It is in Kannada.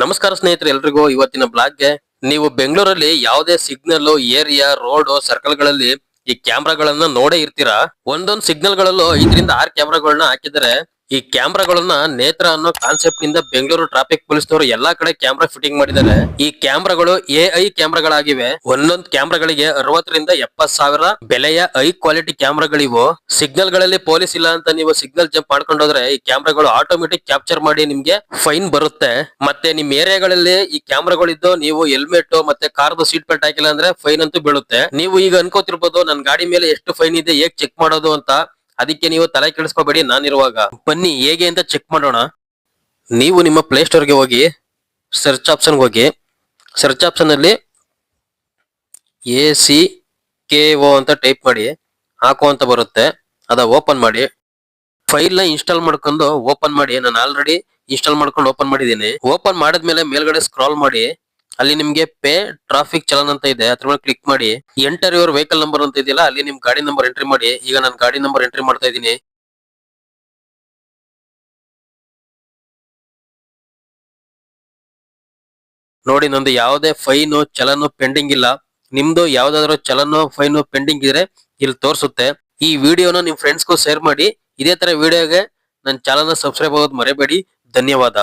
ನಮಸ್ಕಾರ ಸ್ನೇಹಿತರೆ, ಎಲ್ರಿಗೂ ಇವತ್ತಿನ ಬ್ಲಾಗ್ಗೆ ನೀವು ಬೆಂಗಳೂರಲ್ಲಿ ಯಾವುದೇ ಸಿಗ್ನಲ್, ಏರಿಯಾ, ರೋಡ್ ಸರ್ಕಲ್ಗಳಲ್ಲಿ ಈ ಕ್ಯಾಮ್ರಾಗಳನ್ನ ನೋಡೇ ಇರ್ತೀರಾ? ಒಂದೊಂದು ಸಿಗ್ನಲ್ ಗಳಲ್ಲೂ ಐದರಿಂದ ಆರು ಕ್ಯಾಮ್ರಾಗಳನ್ನ ಹಾಕಿದರೆ ಈ ಕ್ಯಾಮ್ರಾಗಳನ್ನ ನೇತ್ರ ಅನ್ನೋ ಕಾನ್ಸೆಪ್ಟ್ನಿಂದ ಬೆಂಗಳೂರು ಟ್ರಾಫಿಕ್ ಪೊಲೀಸ್ ಪೊಲೀಸ್ನವರು ಎಲ್ಲಾ ಕಡೆ ಕ್ಯಾಮ್ರಾ ಫಿಟ್ಟಿಂಗ್ ಮಾಡಿದ್ದಾರೆ. ಈ ಕ್ಯಾಮ್ರಾಗಳು ಎ ಐ ಕ್ಯಾಮ್ರಾಗಳಾಗಿವೆ. ಒಂದೊಂದು ಕ್ಯಾಮ್ರಾಗಳಿಗೆ ಅರವತ್ತರಿಂದ ಎಪ್ಪತ್ ಸಾವಿರ ಬೆಲೆಯ ಐ ಕ್ವಾಲಿಟಿ ಕ್ಯಾಮ್ರಾಗಳಿವು. ಸಿಗ್ನಲ್ಗಳಲ್ಲಿ ಪೊಲೀಸ್ ಇಲ್ಲ ಅಂತ ನೀವು ಸಿಗ್ನಲ್ ಜಂಪ್ ಮಾಡ್ಕೊಂಡೋದ್ರೆ ಈ ಕ್ಯಾಮ್ರಾಗಳು ಆಟೋಮೆಟಿಕ್ ಕ್ಯಾಪ್ಚರ್ ಮಾಡಿ ನಿಮ್ಗೆ ಫೈನ್ ಬರುತ್ತೆ. ಮತ್ತೆ ನಿಮ್ ಏರಿಯಾಗಳಲ್ಲಿ ಈ ಕ್ಯಾಮ್ರಾಗಳಿದ್ದು ನೀವು ಹೆಲ್ಮೆಟ್ ಮತ್ತೆ ಕಾರ್ದು ಸೀಟ್ ಬೆಲ್ಟ್ ಹಾಕಿಲ್ಲ ಅಂದ್ರೆ ಫೈನ್ ಅಂತೂ ಬೀಳುತ್ತೆ. ನೀವು ಈಗ ಅನ್ಕೋತಿರ್ಬೋದು, ನನ್ ಗಾಡಿ ಮೇಲೆ ಎಷ್ಟು ಫೈನ್ ಇದೆ, ಹೇಗ್ ಚೆಕ್ ಮಾಡೋದು ಅಂತ. ಅದಕ್ಕೆ ನೀವು ತಲೆ ಕೆಡಿಸ್ಕೋಬೇಡಿ. ನಾನಿರುವಾಗ ಬನ್ನಿ, ಹೇಗೆ ಅಂತ ಚೆಕ್ ಮಾಡೋಣ. ನೀವು ನಿಮ್ಮ ಪ್ಲೇ ಸ್ಟೋರ್ಗೆ ಹೋಗಿ ಸರ್ಚ್ ಆಪ್ಷನ್ಗೆ ಹೋಗಿ ಸರ್ಚ್ ಆಪ್ಷನ್ ಅಲ್ಲಿ ಎ ಸಿ ಕೆ ಒ ಅಂತ ಟೈಪ್ ಮಾಡಿ, ಹಾಕೋ ಅಂತ ಬರುತ್ತೆ. ಅದ ಓಪನ್ ಮಾಡಿ. ಫೈಲ್ನ ಇನ್ಸ್ಟಾಲ್ ಮಾಡ್ಕೊಂಡು ಓಪನ್ ಮಾಡಿ. ನಾನು ಆಲ್ರೆಡಿ ಇನ್ಸ್ಟಾಲ್ ಮಾಡ್ಕೊಂಡು ಓಪನ್ ಮಾಡಿದ್ದೀನಿ. ಓಪನ್ ಮಾಡಿದ್ಮೇಲೆ ಮೇಲ್ಗಡೆ ಸ್ಕ್ರಾಲ್ ಮಾಡಿ. ಅಲ್ಲಿ ನಿಮ್ಗೆ ಪೇ ಟ್ರಾಫಿಕ್ ಚಲನ್ ಅಂತ ಇದೆ. ಅದ್ರ ಮೇಲೆ ಕ್ಲಿಕ್ ಮಾಡಿ. ಎಂಟರ್ ಯುವರ್ ವೆಹಿಕಲ್ ನಂಬರ್ ಅಂತ ಇದೆಯಲ್ಲ, ಅಲ್ಲಿ ನಿಮ್ ಗಾಡಿ ನಂಬರ್ ಎಂಟ್ರಿ ಮಾಡಿ. ಈಗ ನಾನು ಗಾಡಿ ನಂಬರ್ ಎಂಟ್ರಿ ಮಾಡ್ತಾ ಇದ್ದೀನಿ. ನೋಡಿ, ನಂದು ಯಾವುದೇ ಫೈನು ಚಲನು ಪೆಂಡಿಂಗ್ ಇಲ್ಲ. ನಿಮ್ದು ಯಾವ್ದಾದ್ರು ಚಲನು ಫೈನು ಪೆಂಡಿಂಗ್ ಇದ್ರೆ ಇಲ್ಲಿ ತೋರಿಸುತ್ತೆ. ಈ ವಿಡಿಯೋನ ನಿಮ್ ಫ್ರೆಂಡ್ಸ್ಗೂ ಶೇರ್ ಮಾಡಿ. ಇದೇ ತರ ವಿಡಿಯೋಗೆ ನನ್ನ ಚಾನಲ್ ಸಬ್ಸ್ಕ್ರೈಬ್ ಆಗೋದು ಮರೆಯಬೇಡಿ ಧನ್ಯವಾದ.